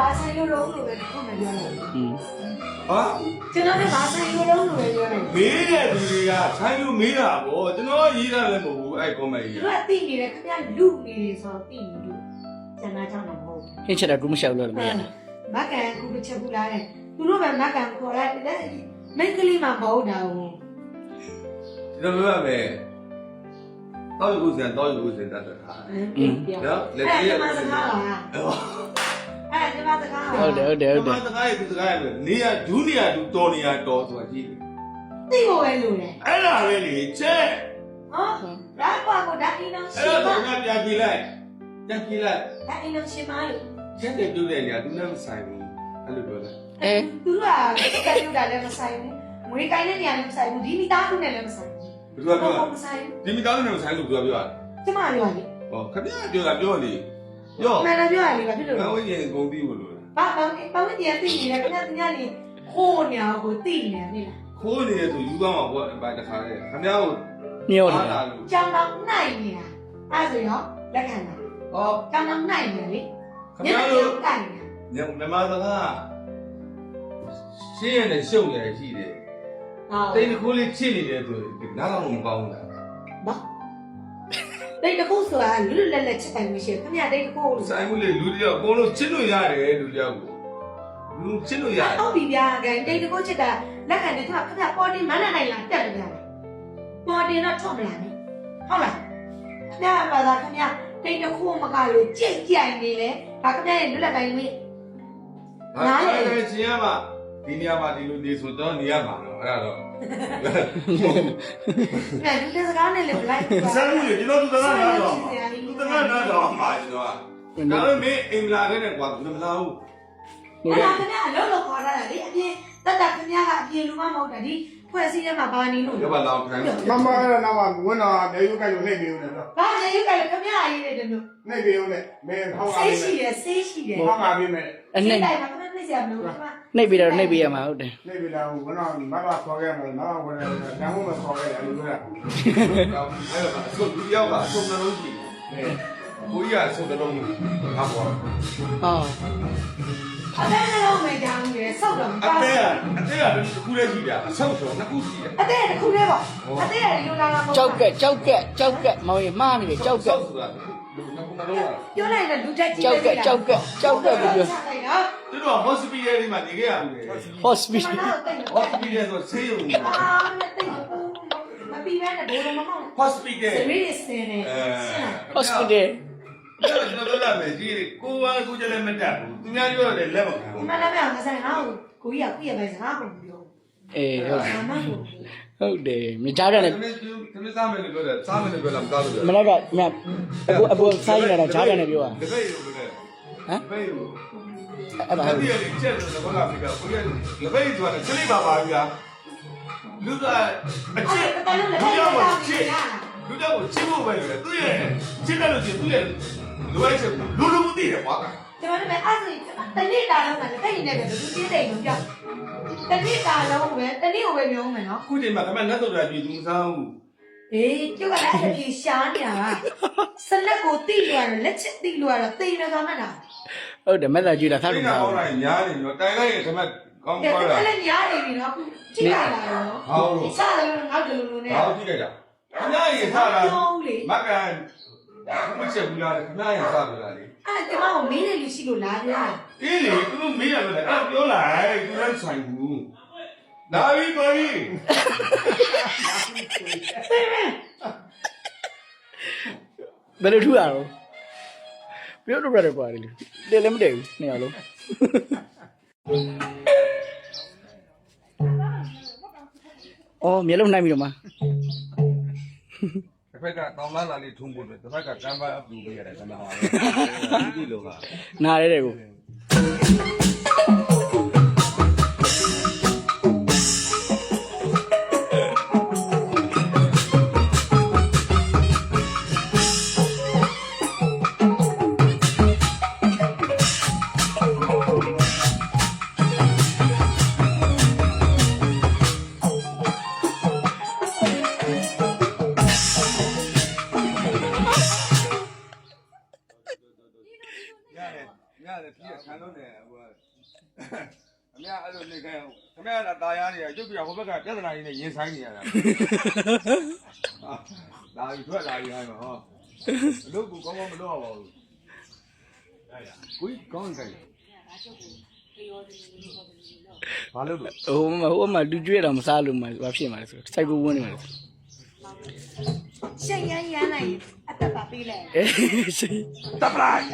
ဘာဆိုင်လို့လုံးလို့ပဲခုမှပြောတယ်อืมဟာကျွန်တော်လည်းဘာဆိုင်လို့လုံးလို့ပဲပြောတယ်မေးတဲ့သူတွေကဆိုင်လို့မေးတာပေါ့ကျွန်တော်ရေးတာလည်းမဟုတ်ဘူးအဲ့ comment သူကြီးတို့ကသိနေတယ်ခင်ဗျာလူနေတယ်ဆိုတော့သိနေလို့ကျန်တာကြောင့်တော့မဟုတ်ဘူးဟင်းချက်တော့ဘူးမရှောက်လို့လည်းမရဘူးမကန်ကူမချက်ဘူးလားတဲ့သူတို့ပဲမကန်ခေါ်လိုက်တယ်မိတ်ကလေးမှမဟုတ်တာဘူးကျွန်တော်ပြောရမယ်တော့ယူစံတော့ယူစံတတ်တာနော်လက်ကြီးရစကားလား အဲ့ဒီမှာစကားဟုတ်တယ်ဟုတ်တယ်ဟုတ်တယ်စကားရေးစကားရေးနေရဒူးနေရဒူတော်နေရတော်ဆိုတာကြည့်သိဖို့ပဲလို့လေအဲ့ဒါပဲလေချက်ဟောဒါကွာကိုဒါအင်းလုံးရှအဲ့င်ဒါမကပြန်ကြည့်လိုက်ပြန်ကြည့်လိုက်ဒါအင်းလုံးရှင်မလို့ချက်တဲ့ပြုတ်တဲ့နေရာသူနဲ့မဆိုင်ဘူးအဲ့လိုပြောတယ်အဲသူတို့ကကဲယူတာလည်းမဆိုင်ဘူးငွေကိုင်းတဲ့နေရာလည်းမဆိုင်ဘူးဒီမိသားစုနဲ့လည်းမဆိုင်ဘူးဘယ်သူကပြောဘာမှမဆိုင်ဘူးဒီမိသားစုနဲ့မဆိုင်လို့သူကပြောတာကျမပြောတယ်ဟောခဏပြောတာပြောလေ ပြောမှန်တယ်ပြောရတယ်ဘာဖြစ်လို့ငါလဲဝိညာဉ်ကုန်ပြီးဘူးလို့ဘာဘာဘာဝင်ပြန်သိနေတယ်ခင်ဗျာတင်ရနေခိုးနေအောင်ကိုသိနေတယ်လားခိုးနေရဆိုယူသွားမှာပေါ့ဘာတခါလေခမ ्या ကိုညောနေအားလာလို့ကြောင်တော့နိုင်နေတာအဲ့ဆိုရောလက်ခံတာဟောကြောင်တော့နိုင်နေလေခမညနေ ्या ကိုတို့တိုင်နေတာညမစကားရှင်းရနဲ့ရှုပ်နေရရှိတယ်ဟာတိတ်တစ်ခုလေးချစ်နေတယ်ဆိုနားတော့မကောင်းဘူးလားဘာ တိတ်တခုဆိုတာလွတ်လွတ်လပ်လပ်ချက်တိုင်မရှိခင်ဗျာတိတ်တခုလို့ဆိုင်မှုလေလူတယောက်အကုန်လုံးချစ်လို့ရတယ်လူတယောက်ကိုလူချစ်လို့ရတယ်ဟုတ်ပြီဗျာကန်တိတ်တခုချက်တာလက်ခံတယ်သူကခင်ဗျာပေါ်တင်မန်းနိုင်လာတက်တယ်ဗျာပေါ်တင်တော့ထွက်မလာနဲ့ဟုတ်လားခင်ဗျာဘာသာခင်ဗျာတိတ်တခုမကလို့ကြိတ်ကြိုင်နေလေဒါခင်ဗျာရဲ့လွတ်လပ်တိုင်းလေးနားလေချင်းရမှာဒီနေရာမှာဒီလိုနေဆိုတော့နေရမှာတော့အဲ့ဒါတော့ ငါလူတဲ့စကားနဲ့လည်းလိုက်ဆိုင်မှုလေကျွန်တော်သူတကားနားတော့သူတကားနားတော့မှာကျွန်တော်ကဒါပေမဲ့အင်္ဂလာနဲ့ကွာသူမလာဘူးဟိုအဲ့ကဒါခင်ဗျာအလုံးလုံးခေါ်တာလေအပြင်တက်တာခင်ဗျာကအပြင်လူမမဟုတ်တာဒီဖွဲ့စည်းထဲမှာဘာနေလို့ရပါလောင်ခံမမအဲ့ဒါတော့ဝင်တော့နေယူကလို့နှိပ်ပြီးဦးတယ်တော့ဘာနေယူကလည်းခင်ဗျာရေးတယ်တို့နှိပ်ပြီးဦးတယ်မင်းဟောင်းပါဆေးပြီရှိတယ်ဆေးရှိတယ်ဟောင်းပါပြီမဲ့အနှိမ့် တိုင်းမှာခင်ဗျာနှိမ့်စရာမလိုဘူးနှိပ်ပြီးတော့နှိပ်ပြီးရမှာဟုတ်တယ်နှိပ်ပြီးတော့ဝင်တော့မမခေါ်ခဲ့မယ်နော်ဝင်တယ်တန်ဖို့မခေါ်ခဲ့တယ်လူကအဲ့ဒါအဆုပ်ဒီယောက်ကအဆုပ်နှလုံးကြည့် ကိုကြီးကအဆုပ်နှလုံးဟာပေါ့ဟောအတဲ့နှလုံးမဲ့ကြောင်းရယ်စောက်တော့အသေးကအသေးကတစ်ခုလေးရှိတာအဆုပ်ဆိုနှစ်ခုရှိတယ်အတဲ့တစ်ခုလေးပေါ့အတဲ့ရလူလာလာပေါ့ကြောက်ကက်ကြောက်ကက်ကြောက်ကက်မောင်ရမှားနေတယ်ကြောက်ကက်ဆိုတာလူနှစ်ခုနှလုံးလားပြောလိုက်တဲ့လူတက်ကြီးကြောက်ကက်ကြောက်ကက်ကြောက်ကက်လို့ပြောသူတို့ hospital တွေမှာနေခဲ့ရဘူးလေ hospital hospital ဆိုဆေးရုံအာမပြီးပဲနဲ့ဘိုးတော်မမောင်း hospital စရီးစင်းနေအဲ hospital ကျွန်တော်တို့လာမယ်ကြီးကိုဝါကိုကြလည်းမတက်ဘူးသူများပြောတယ်လက်မခံဒီဘူးမှာလည်းမအောင်ဆိုင်အောင်ကိုကြီးကကိုကြီးပဲစကားကိုပြောအေးဟုတ်တယ်အမကိုဟုတ်တယ်မကြားတယ်သမီးသမီးစားမယ်လို့ပြောတယ်စားမယ်လို့ပြောလားမစားလို့ပြောမနေ့ကမြတ်အဘူအဘူဆိုင်နေတာကြားတယ်နဲ့ပြောတာတပည့်ရုံပဲဟမ်တပည့်ရုံအဲ့ဒါတပည့်ရုံချက်လို့တော့လာပြီကကိုရတပည့်ဆိုတာချလိပါပါဗျာလူကအချစ်အဲ့ဒါလည်းလည်းလူလည်းတော့လည်းချစ်လူတော့ချစ်ဖို့ပဲလေသူရဲ့ချစ်တယ်လို့ချစ်သူရဲ့ လူရဲ့ချက်လူလူမသိတယ်ကွာကျွန်တော်လည်းအဲ့ဒါတနေ့တာလုံးကလည်းတိတ်နေတယ်သူချင်းတိတ်လို့ပြောတနေ့တာလုံးပဲတနေ့ကိုပဲပြောမယ်နော်ခုချိန်မှာခမလက်တော့တာပြည်သူမစားဘူးအေးကျုပ်ကလည်းအဲ့ဒါကြီးရှားနေတာပါစလက်ကိုတိလို့ရတယ်လက်ချက်တိလို့ရတော့တိနေသွားမှတာဟုတ်တယ်မက်လာကြည့်တာသားဒီလို့ကမကောဟုတ်င်းလိုက်ညားနေတော့တိုင်လိုက်ရင်ခမကောင်းအဲ့ကောင်းလာဒါလည်းညားနေပြီနော်ကြည့်ရတာနော်ဟောလို့စားတယ်လို့ငါတို့လိုလိုနဲ့ဟောကြည့်လိုက်တာခမရေစားတာပြောလေမကန် မချက်ဘူးလားခမရေစားပြီလားလေအဲ့ကျမကိုမင်းနဲ့လူရှိလို့လာပြောတာအေးလေသူမေးရတယ်အဲ့ပြောလိုက်သူလည်းဆိုင်ဘူးလာပြီပါပြီဘယ်လိုထူရအောင်ပြောတော့ရတယ်ကွာလေတဲလည်းမတည့်ဘူးနှစ်ယောက်လုံးအော်မျက်လုံးနှိုက်ပြီးတော့မှ တစ်ဖက်ကတောင်းလာလာလေးထုံးဖို့ပဲတစ်ဖက်ကကမ်းပါအပူပေးရတယ်ခမဟာဒီလိုကနားရဲတယ်ကို အမေအဲ့လိုနေခိုင်းအမေကတာယာနေရုပ်ပြဟိုဘက်ကပြဿနာကြီးနဲ့ရင်ဆိုင်နေရတာဒါကြီးထွက်လာပြီဟဲ့မဟောအလုပ်ကိုကောင်းကောင်းမလုပ်ရပါဘူးကိုကြီးကောင်းကြတယ်ဘာလို့လဲဟိုမှာဟိုမှာလူကျွေးတော့မစားလို့မှဘာဖြစ်မှာလဲဆိုစိုက်ကူဝန်းနေမှာလဲရှက်ရမ်းရမ်းလိုက်ရင်အသက်ပါပေးလိုက်အေးရှိတပ်ပလိုက်